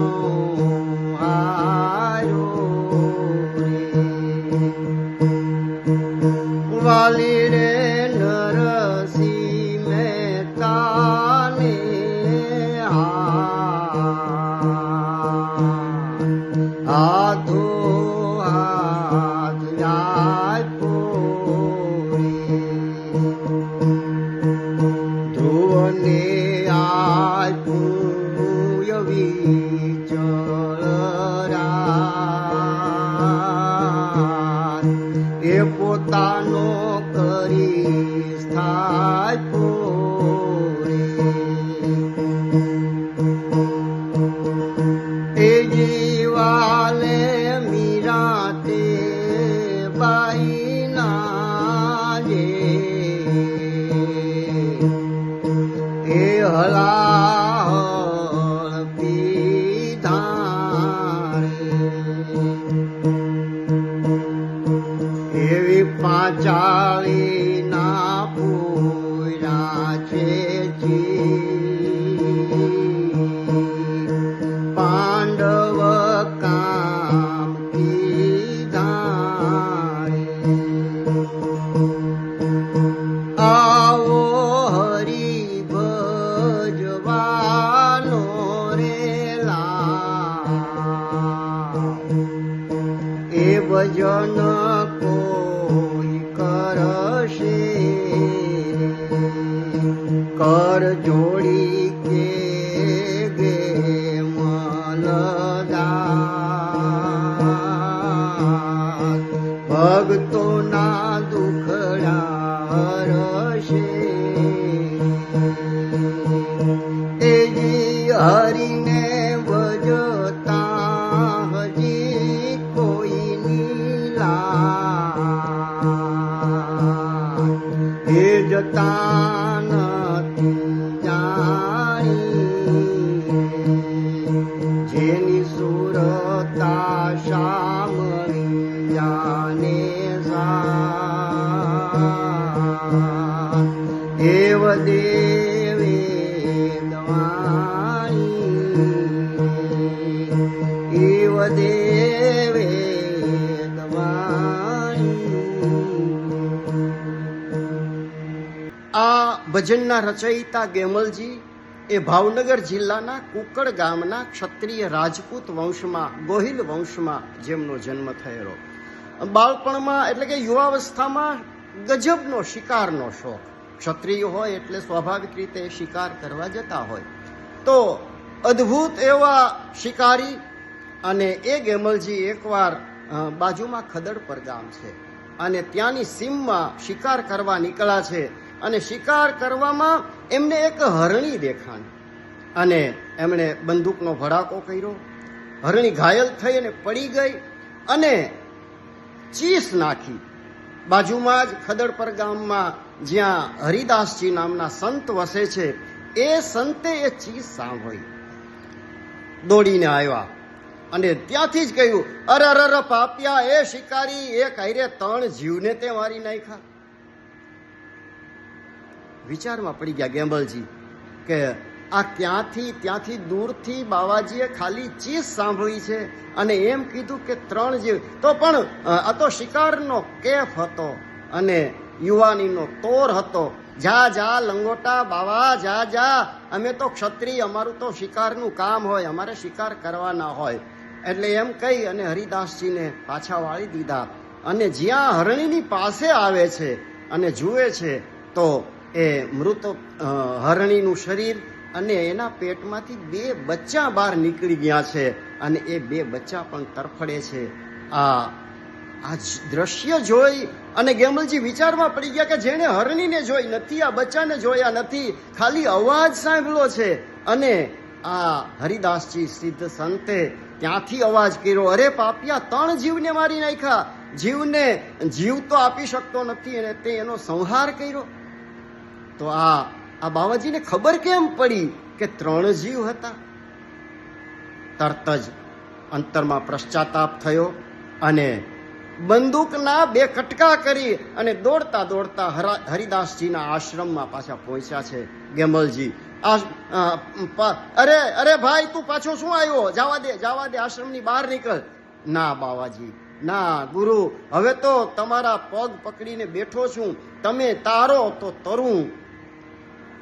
રાવણ પોતાનો કરી. એ ભજન કોઈ કરશે. કર જોડી જતા આ ભજનના રચયિતા ગેમલજી એ ભાવનગર જિલ્લાના કુકડ ગામના ક્ષત્રિય રાજપૂત વંશમાં, ગોહિલ વંશમાં જેમનો જન્મ થયેલો. બાળપણમાં એટલે કે યુવાવસ્થામાં ગજબનો, શિકારનો શોખ. ક્ષત્રિય હોય એટલે સ્વાભાવિક રીતે શિકાર કરવા જતા હોય. તો અદ્ભુત એવા શિકારી અને એ ગેમલજી એકવાર બાજુમાં ખદડ પર ગામ છે અને ત્યાંની સીમમાં શિકાર કરવા નીકળ્યા છે અને શિકાર કરવામાં એમને એક હરણી દેખાણ અને એમણે બંદૂકનો ભડાકો કર્યો. હરણી ઘાયલ થઈ અને પડી ગઈ અને ચીસ નાખી. બાજુમાં જ ખદડપર ગામમાં જ્યાં હરિદાસજી નામના સંત વસે છે, એ સંતે એ ચીસ સાંભળી. દોડીને આવ્યા. અને ત્યાંથી જ કહ્યું, અરે અરે પાપિયા, એ શિકારી, એ કાયરે ત્રણ જીવને તે મારી નાખ્યા. વિચારમાં પડી ગયા ગેમ્બલજી કે આ ક્યાંથી, ત્યાંથી દૂરથી બાવાજીએ ખાલી ચીસ સાંભળી છે અને એમ કીધું કે ત્રણ જીવ. તો પણ આ તો શિકારનો કેફ હતો અને યુવાનીનો તોર હતો. જા જા, લંગોટા, બાવા, જા જા, અમે તો ક્ષત્રિય, અમારું તો શિકારનું કામ હોય, અમારે શિકાર કરવાના હોય. એટલે એમ કહી અને હરિદાસજીને પાછા વાળી દીધા. અને જ્યાં હરણીની પાસે આવે છે અને જુએ છે, તો એ મૃત હરણીનું શરીર અને એના પેટમાંથી બે બચ્ચા બહાર નીકળી ગયા છે અને એ બે બચ્ચા પણ તરફડે છે. આ આ દ્રશ્ય જોઈ અને ગેમલજી વિચારમાં પડી ગયા કે જેણે હરણીને જોઈ નથી, આ બચ્ચાને જોયા નથી. ખાલી અવાજ સાંભળ્યો છે અને આ હરિદાસજી સિદ્ધ સંતે ત્યાંથી અવાજ કર્યો, અરે પાપિયા, ત્રણ જીવને મારી નાખ્યા. જીવને જીવ તો આપી શકતો નથી અને તે એનો સંહાર કર્યો. તો આ આ બાવાજીને ખબર કેમ પડી કે ત્રણ જીવ હતા? તરત જ અંતરમાં પશ્ચાતાપ થયો અને બંદૂકના બે કટકા કરી અને દોડતા દોડતા હરા- હરિદાસજીના આશ્રમમાં પાછા પહોંચ્યા છે. ગેમલજી અરે અરે ભાઈ, તું પાછો શું આવ્યો? જવા દે જવા દે, આશ્રમની બહાર નીકળ. ના, બાવાજી, ના, ગુરુ, હવે તો તમારા પગ પકડીને બેઠો છું. તમે તારો તો તરું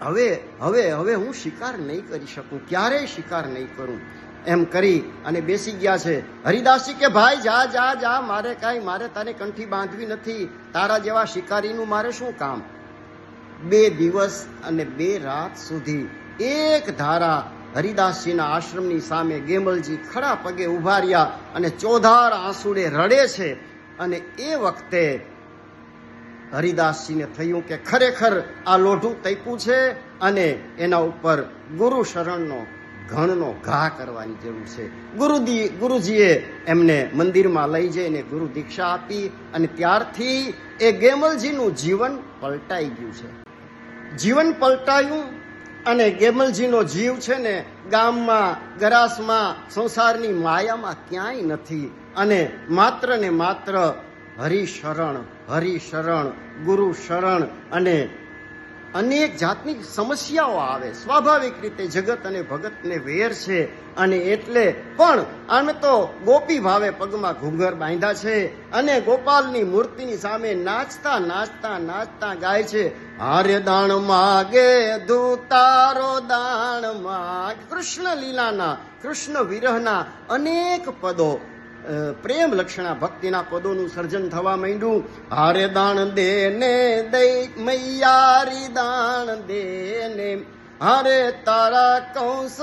હવે હવે હવે હું શિકાર નહીં કરી શકું. ક્યારેય શિકાર નહીં કરું. એમ કરી અને બેસી ગયા છે. હરિદાસજી કે, ભાઈ, જા જા જા, મારે કાંઈ, મારે તારે કંઠી બાંધવી નથી. તારા જેવા શિકારીનું મારે શું કામ? બે દિવસ અને બે રાત સુધી એક ધારા હરિદાસજીના આશ્રમની સામે ગેમલજી ખડા પગે ઊભા રહ્યા અને ચોધાર આંસુડે રડે છે. અને એ વખતે હરિદાસજીને થયું કે ખરેખર આ લોઢું તૈપું છે અને એના ઉપર ગુરુ શરણનો ઘણનો ઘા કરવાની જરૂર છે. ગુરુદી, ગુરુજીએ એમને મંદિરમાં લઈ જઈને ગુરુ દીક્ષા આપી અને ત્યારથી એ ગેમલજીનું જીવન પલટાઈ ગયું છે. જીવન પલટાયું અને ગેમલજીનો જીવ છે ને ગામમાં, ગરાસમાં, સંસારની માયામાં ક્યાંય નથી. અને માત્ર ને માત્ર હરિશરણ હરિશરણ ગુરુ શરણ અને અનેક જાતની સમસ્યાઓ આવે. સ્વાભાવિક રીતે જગત અને ભગતને વેર છે અને એટલે પણ આમ તો ગોપી ભાવે પગમાં ઘૂંઘર બાંધ્યા છે અને ગોપાલની મૂર્તિની સામે નાચતા નાચતા નાચતા ગાય છે. આર્ય દાણ માગે, ધૂતારો દાણ માગ. કૃષ્ણ લીલાના કૃષ્ણ વિરહના અનેક પદો પ્રેમ લક્ષણા ભક્તિના પદોનું સર્જન થવા માંડ્યું. હારે દાણ દે ને દઈ, મૈયારી દાણ દે ને હારે તારા કંસ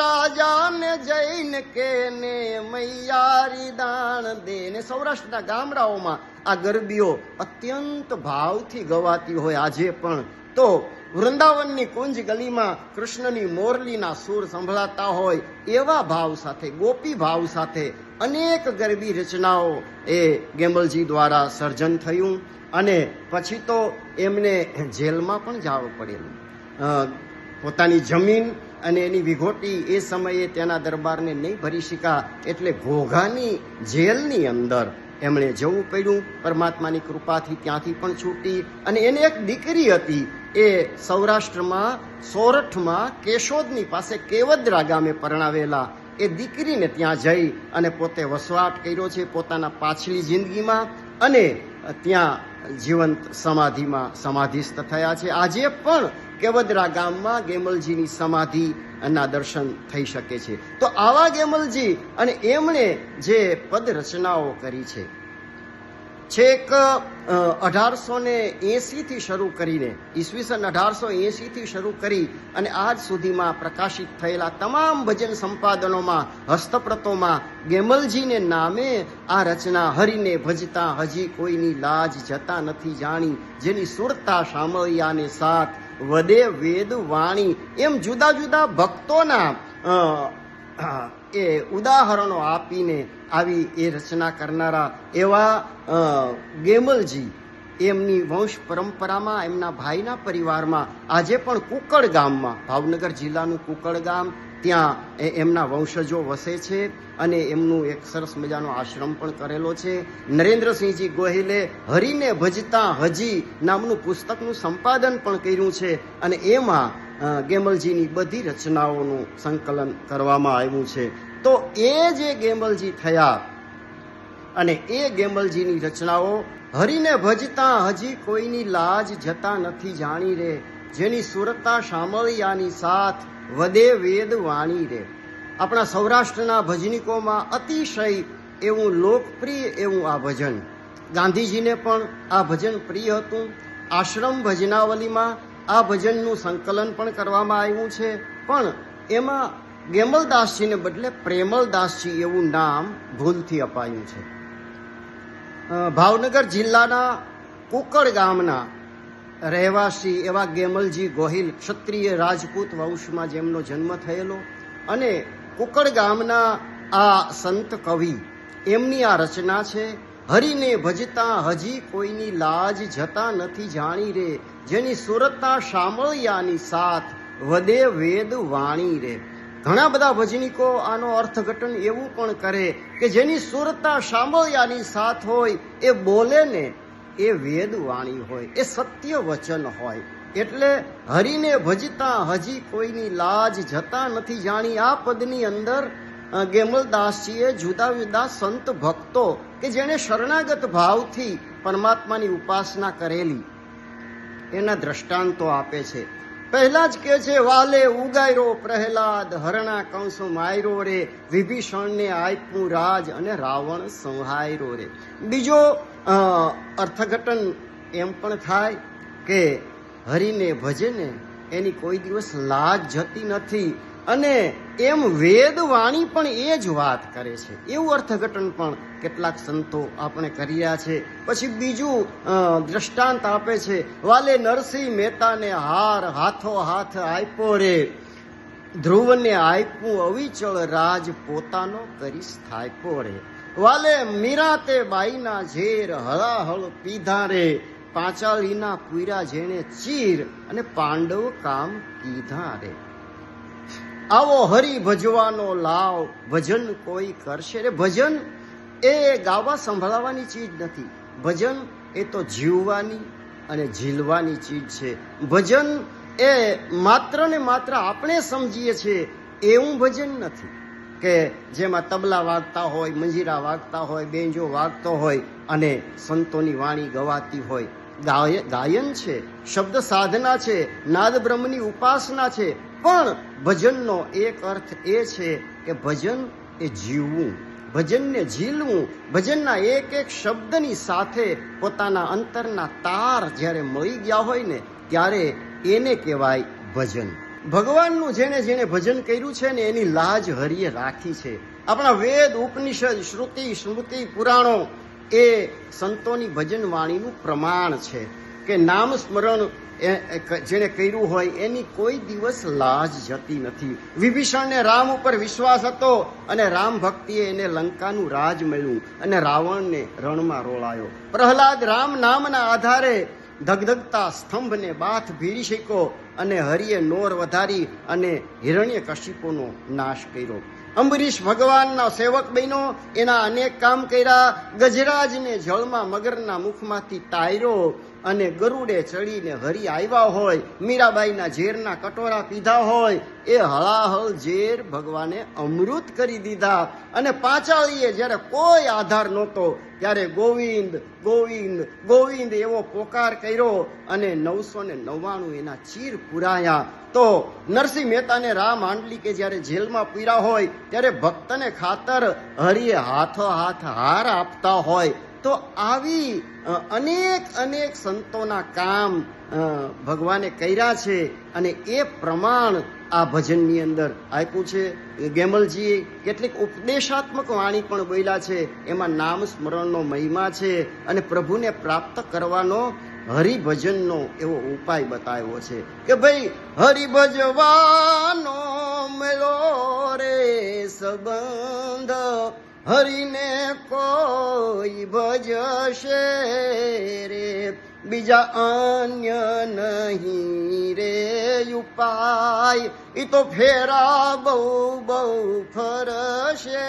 રાજાને જઈને કે ને મૈયારી દાણ દે ને સૌરાષ્ટ્રના ગામડાઓમાં આ ગરબીઓ અત્યંત ભાવથી ગવાતી હોય આજે પણ. તો વૃંદાવનની કુંજ ગલીમાં કૃષ્ણની મોરલીના સૂર સંભળાતા હોય એવા ભાવ સાથે, ગોપી ભાવ સાથે અનેક ગરબી રચનાઓ એ ગેમલજી દ્વારા સર્જન થયું અને પછી તો એમને જેલમાં પણ જવું પડેલું. પોતાની જમીન અને એની વિઘોટી એ સમયે તેના દરબારને નહીં ભરી શકા એટલે ઘોઘાની જેલની અંદર એમણે જવું પડ્યું. પરમાત્માની કૃપાથી ત્યાંથી પણ છૂટી અને એને એક દીકરી હતી એ સૌરાષ્ટ્રમાં, સોરઠમાં, કેશોદની પાસે કેવદરા ગામે પરણાવેલા એ દીકરીને ત્યાં જઈ અને પોતે વસવાટ કર્યો છે પોતાના પાછલી જિંદગીમાં અને ત્યાં જીવંત સમાધિમાં સમાધિસ્થ થયા છે. આજે પણ કેવદરા ગામમાં ગેમલજીની સમાધિ ના દર્શન થઈ શકે છે. તો આવા ગેમલજી અને એમણે જે પદ રચનાઓ કરી છે છેક અઢારસો ને એંસીથી શરૂ કરીને, ઈસવીસન અઢારસો એંસીથી શરૂ કરી અને આજ સુધીમાં પ્રકાશિત થયેલા તમામ ભજન સંપાદનોમાં, હસ્તપ્રતોમાં, ગેમલજીને નામે આ રચના હરિને ભજતા હજી કોઈની લાજ જતા નથી જાણી, જેની સુરતા સામળિયાને સાથ, વદે વેદ વાણી, એમ જુદા જુદા ભક્તોના એ ઉદાહરણો આપીને આવી એ રચના કરનારા એવા ગેમલજી એમની વંશ પરંપરામાં, એમના ભાઈના પરિવારમાં, આજે પણ કુકડ ગામમાં, ભાવનગર જિલ્લાનું કુકડ ગામ, ત્યાં એમના વંશજો વસે છે અને એમનું એક સરસ મજાનો આશ્રમ પણ કરેલો છે. નરેન્દ્રસિંહજી ગોહિલે હરિને ભજતા હજી નામનું પુસ્તકનું સંપાદન પણ કર્યું છે અને એમાં ગેમલજીની બધી રચનાઓનું સંકલન કરવામાં આવ્યું છે. તો એ જે ગેમલજી થયા અને એ ગેમલજીની રચનાઓ હરીને ભજતા હજી કોઈની લાજ જતા નથી જાણી રે, જેની સુરતા સાંભળિયાની સાથ વદે વેદ વાણી રે. આપણા સૌરાષ્ટ્રના ભજનિકોમાં અતિશય એવું લોકપ્રિય એવું આ ભજન. ગાંધીજીને પણ આ ભજન પ્રિય હતું. આશ્રમ ભજનાવલીમાં આ ભજનનું સંકલન પણ કરવામાં આવ્યું છે. પણ એમાં ગેમલદાસજીને બદલે પ્રેમલદાસજી એવું નામ ભૂલથી અપાયું છે. ભાવનગર જિલ્લાના કુકડ ગામના રહેવાસી એવા ગેમલજી ગોહિલ ક્ષત્રિય રાજપૂત વંશમાં જેમનો જન્મ થયેલો અને કુકડ ગામના આ સંત કવિ એમની આ રચના છે. હરિને ભજતા હજી કોઈની લાજ જતા નથી જાણી રે, જેની સુરતા સાંભળ્યાની સાથ વદે વેદ વાણી રે. ઘણા બધા ભજનીકો આનો અર્થઘટન એવું પણ કરે કે જેની સુરતા સાંભળ્યાની સાથ હોય, એ બોલે ને એ વેદ વાણી હોય, એ સત્ય વચન હોય. એટલે હરિને ભજતા હજી કોઈની લાજ જતા નથી જાણી, આ પદની અંદર ગેમલદાસજીએ જુદા જુદા સંત ભક્તો કે જેણે શરણાગત ભાવથી પરમાત્માની ઉપાસના કરેલી, એના દ્રષ્ટાંતો આપે છે. પહેલા જ કે છે, વાલે ઉગાયરો પ્રહલાદ, હરણા કંસો માયરો રે, વિભીષણને આપ્યું રાજ અને રાવણ સંહાયરો રે. બીજો અર્થઘટન એમ પણ થાય કે હરિને ભજે ને એની કોઈ દિવસ લાજ જતી નથી અને એમ વેદ વાણી પણ એ જ વાત કરે છે. એવું અર્થઘટન પણ કેટલાક સંતો આપણે કર્યા છે. પછી બીજું દ્રષ્ટાંત આપે છે, વાલે નરસિંહ મહેતાને હાર હાથો હાથ આપ્યો રે. ધ્રુવને આપ્યું અવિચળ રાજ પોતાનો કરી સ્થાપ્યો રે. વાલે મીરાતે બાઈના ઝેર હળાહળ પીધા રે. પાંચાલીના પૂરા જેણે ચીર અને પાંડવ કામ કીધા રે. આવો હરી ભજવાનો લાવ. ભજન કોઈ કરશે? રે ભજન એ ગાવા સંભળાવવાની ચીજ નથી. ભજન એ તો જીવવાની અને ઝીલવાની ચીજ છે. ભજન એ માત્ર ને માત્ર આપણે સમજીએ છીએ, એવું ભજન નથી. કે જેમાં તબલા વાગતા હોય, મંજીરા વાગતા હોય, બેંજો વાગતો હોય અને સંતોની વાણી ગવાતી હોય. ગાયન છે, શબ્દ સાધના છે, નાદ બ્રહ્મની ઉપાસના છે પણ ભજનનો એક અર્થ એ છે કે ભજન એ જીવવું, ભજનને ઝીલવું, ભજનના એક એક શબ્દની સાથે પોતાના અંતરના તાર જ્યારે મળી ગયા હોય ને, ત્યારે એને કહેવાય ભજન. ભગવાનનું જેણે જેણે ભજન કર્યું છે ને, એની લાજ હરિએ રાખી છે. આપણા વેદ, ઉપનિષદ, શ્રુતિ, સ્મૃતિ, પુરાણો એ સંતોની ભજન વાણીનું પ્રમાણ છે કે નામ સ્મરણ જેણે કર્યું હોય, એની કોઈ દિવસ લાજ જતી નથી. વિભીષણને રામ ઉપર વિશ્વાસ હતો અને રામ ભક્તિએ એને લંકાનું રાજ મળ્યું અને રાવણને રણમાં રોળાયો. પ્રહલાદ રામ નામના આધારે ધગધગતા સ્તંભને બાથ ભીડી શક્યો અને હરિએ નોર વધારી અને હિરણ્ય કશિપોનો નાશ કર્યો. અંબરીશ ભગવાનના સેવક બન્યો. એના અનેક કામ કર્યા. ગજરાજને જળમાં મગરના મુખમાંથી તાર્યો અને ગરુડે ચડીને હરી આવ્યા હોય. મીરાબાઈના ઝેરના કટોરા પીધા હોય. એ હળાહળ ઝેર ભગવાને અમૃત કરી દીધા અને પાંચાળીએ જ્યારે કોઈ આધાર નહોતો, ત્યારે ગોવિંદ ગોવિંદ ગોવિંદ એવો પોકાર કર્યો અને નવસો ને નવ્વાણું એના ચીર પુરાયા. તો નરસિંહ મહેતાને રામ હાંડલી કે જ્યારે જેલમાં પીરા હોય, ત્યારે ભક્તને ખાતર હરિએ હાથો હાથ હાર આપતા હોય. તો આવી અનેક અનેક સંતોના કામ ભગવાને કર્યા છે અને એ પ્રમાણ આ ભજનની અંદર આપ્યું છે ગેમલજીએ કેટલીક ઉપદેશાત્મક વાણી પણ બોલ્યા છે. એમાં નામ સ્મરણનો મહિમા છે અને પ્રભુને પ્રાપ્ત કરવાનો હરિભજનનો એવો ઉપાય બતાવ્યો છે કે ભાઈ હરિભજવાનો મેળો રે સંબંધ હરિને કોઈ ભજશે રે. બીજા અન્ય નહીં રે ઉપાય. એ તો ફેરા બહુ બહુ ફરશે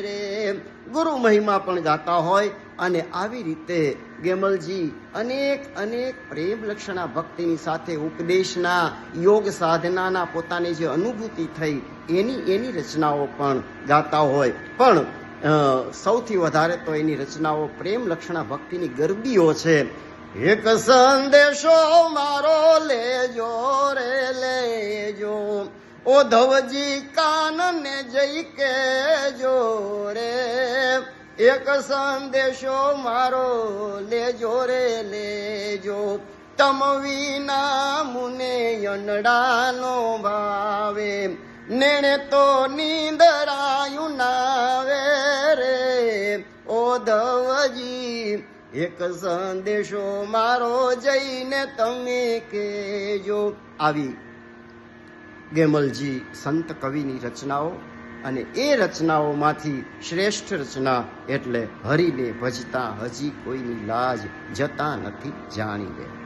રે. ગુરુ મહિમા પણ ગાતા હોય અને આવી રીતે ગેમલજી અનેક અનેક પ્રેમ લક્ષણા ભક્તિની સાથે ઉપદેશના, યોગ સાધનાના પોતાની જે અનુભૂતિ થઈ, એની એની રચનાઓ પણ ગાતા હોય. પણ સૌથી વધારે તો એની રચનાઓ પ્રેમ લક્ષણા ભક્તિની ગરબીઓ છે. એક સંદેશો મારો લેજો રે, લેજો. ઓ ધવજી, કાનને જઈ કેજો રે. એક સંદેશો મારો લેજો રે, લેજો. તમ વિના મુને યનડાનો ભાવે. નેણે તો નીંદરાયું નાવે રે. ઓ ધવજી એક સંદેશો મારો જઈને તમે કેજો આવી ગેમલજી સંત કવિની રચનાઓ અને એ રચનાઓમાંથી શ્રેષ્ઠ રચના એટલે હરિને ભજતા હજી કોઈની લાજ જતા નથી જાણી લે